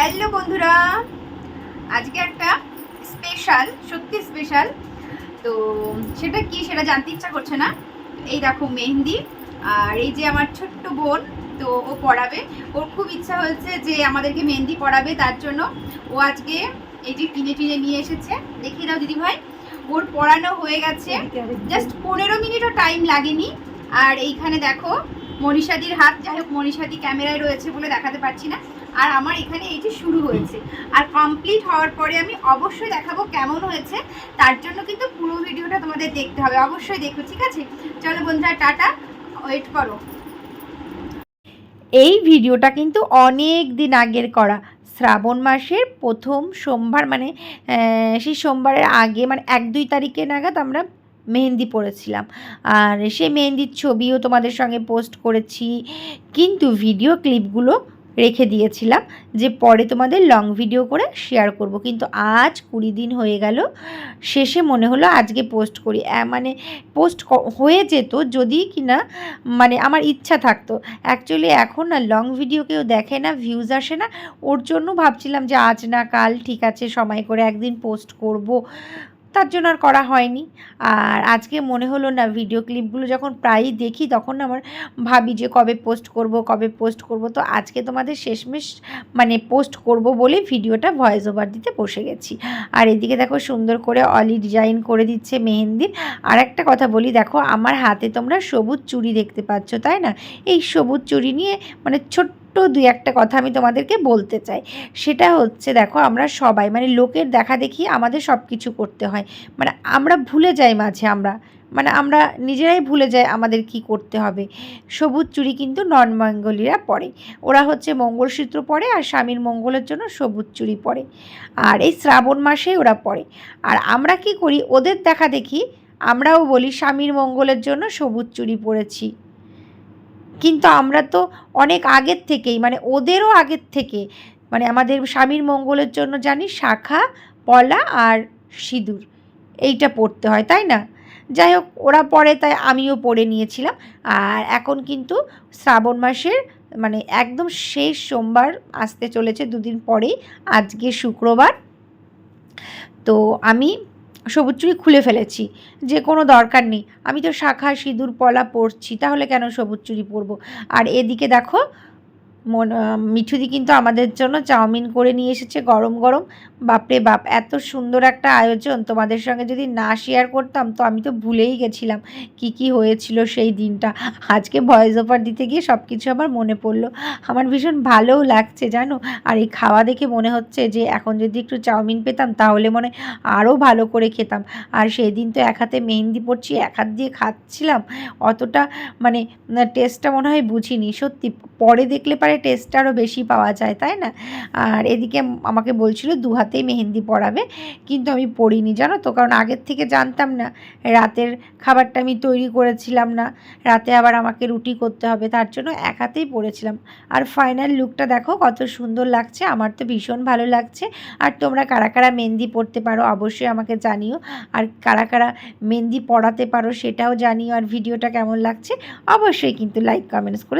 Hello বন্ধুরা আজকে একটা স্পেশাল সত্যি স্পেশাল তো সেটা কি সেটা জানতে ইচ্ছা করছে না? এই দেখো মেহেন্দি আর এই যে আমার ছোট্ট বোন তো ও পড়াবে। ওর খুব ইচ্ছা হয়েছে যে আমাদেরকে মেহেন্দি পড়াবে তার জন্য ও আজকে এই যে কিনে টিনে নিয়ে এসেছে। দেখিয়ে দাও দিদি ভাই ওর পড়ানো হয়ে গেছে। জাস্ট পনেরো মিনিটও টাইম লাগেনি। আর এইখানে দেখো মনীষাদির হাত, যাই হোক মনীষাদি ক্যামেরায় রয়েছে বলে দেখাতে পারছি না। আর আমার এখানে এই যে শুরু হয়েছে। আর কমপ্লিট হওয়ার পরে আমি অবশ্যই দেখাবো কেমন হয়েছে। তার জন্য কিন্তু পুরো ভিডিওটা তোমাদের দেখতে হবে। অবশ্যই দেখো, ঠিক আছে? চলো বন্ধুরা, টাটা। ওয়েট করো। এই ভিডিওটা কিন্তু অনেক দিন আগের করা। শ্রাবণ মাসের প্রথম সোমবার মানে সেই সোমবারের আগে মানে এক দুই তারিখে নাগাদ আমরা মেহেন্দি পড়েছিলাম আর সেই মেহেন্দির ছবিও তোমাদের সঙ্গে পোস্ট করেছি। কিন্তু ভিডিও ক্লিপগুলো রেখে দিয়েছিলাম যে পরে তোমাদের লং ভিডিও করে শেয়ার করব। কিন্তু আজ কুড়ি দিন হয়ে গেল। শেষে মনে হলো আজকে পোস্ট করি। মানে পোস্ট হয়ে যেত যদি কিনা মানে আমার ইচ্ছা থাকতো। অ্যাকচুয়ালি এখন না লং ভিডিও কেউ দেখে না ভিউজ আসে না। ওর জন্য ভাবছিলাম যে আজ না কাল ঠিক আছে, সময় করে একদিন পোস্ট করব। তার জন্য আর করা হয়নি। আর আজকে মনে হলো না ভিডিও ক্লিপগুলো যখন প্রায়ই দেখি তখন আমার ভাবি যে কবে পোস্ট করব, কবে পোস্ট করব। তো আজকে তোমাদের শেষমেশ মানে পোস্ট করব বলে ভিডিওটা ভয়েস ওভার দিতে বসে গেছি। আর এদিকে দেখো সুন্দর করে অলি ডিজাইন করে দিচ্ছে মেহেন্দির আর একটা কথা বলি, দেখো আমার হাতে তোমরা সবুজ চুড়ি দেখতে পাচ্ছ, তাই না? এই সবুজ চুড়ি নিয়ে মানে ছোট্ট দুই একটা কথা আমি তোমাদেরকে বলতে চাই। সেটা হচ্ছে দেখো, আমরা সবাই মানে লোকের দেখা দেখি আমাদের সব কিছু করতে হয়। মানে আমরা ভুলে যাই মাঝে আমরা। মানে আমরা নিজেরাই ভুলে যাই আমাদের কি করতে হবে। সবুজ চুড়ি কিন্তু নন বেঙ্গলিরা পরে। ওরা হচ্ছে মঙ্গলসূত্র পরে আর স্বামীর মঙ্গলের জন্য সবুজ চুড়ি পরে। আর এই শ্রাবণ মাসে ওরা পরে। আর আমরা কি করি? ওদের দেখা দেখি, আমরাও বলি, স্বামীর মঙ্গলের জন্য সবুজ চুড়ি পরেছি। কিন্তু আমরা তো অনেক আগের থেকেই মানে ওদেরও আগের থেকে মানে আমাদের স্বামীর মঙ্গলের জন্য জানি শাখা, পলা আর সিঁদুর, এইটা পড়তে হয়, তাই না? যাই হোক, ওরা পরে তাই আমিও পড়ে নিয়েছিলাম। আর এখন কিন্তু শ্রাবণ মাসের মানে একদম শেষ সোমবার আসতে চলেছে, দুদিন পরেই, আজকে শুক্রবার। তো আমি সবুজ চুড়ি খুলে ফেলেছি। যে কোনো দরকার নেই। আমি তো শাখা, সিঁদুর, পলা পরছি, তাহলে কেন সবুজ চুড়ি পরবো? আর এদিকে দেখো মিঠুদি কিন্তু আমাদের জন্য চাউমিন করে নিয়ে এসেছে গরম গরম। বাপরে বাপ, এত সুন্দর একটা আয়োজন। তোমাদের সঙ্গে যদি না শেয়ার করতাম, তো আমি তো ভুলেই গেছিলাম কি কি হয়েছিল সেই দিনটা। আজকে ভয়েস ওভার দিতে গিয়ে সব কিছু আমার মনে পড়ল। আমার ভীষণ ভালোও লাগছে, জানো? আর এই খাওয়া দেখে মনে হচ্ছে যে, এখন যদি একটু চাউমিন পেতাম, তাহলে মনে আরও ভালো করে খেতাম। আর সেই দিন তো এক হাতে মেহেন্দি পড়ছি এক হাত দিয়ে খাচ্ছিলাম। অতটা মানে টেস্টটা মনে হয় বুঝিনি। সত্যি, পরে দেখলে পারে টেস্টটা আরও বেশি পাওয়া যায়, তাই না? আর এদিকে আমাকে বলছিল দু হাতেই মেহেন্দি পড়াবে কিন্তু আমি পড়িনি জানো তো? কারণ আগের থেকে জানতাম না, রাতের খাবারটা আমি তৈরি করেছিলাম না, রাতে আবার আমাকে রুটি করতে হবে, তার জন্য এক হাতেই পড়েছিলাম আর ফাইনাল লুকটা দেখো, কত সুন্দর লাগছে, আমার তো ভীষণ ভালো লাগছে। আর তোমরা কারা কারা মেহেন্দি পড়তে পারো, অবশ্যই আমাকে জানিও। আর কারা কারা মেহেন্দি পড়াতে পারো, সেটাও জানিও, আর ভিডিওটা কেমন লাগছে, অবশ্যই কিন্তু লাইক কমেন্টস করে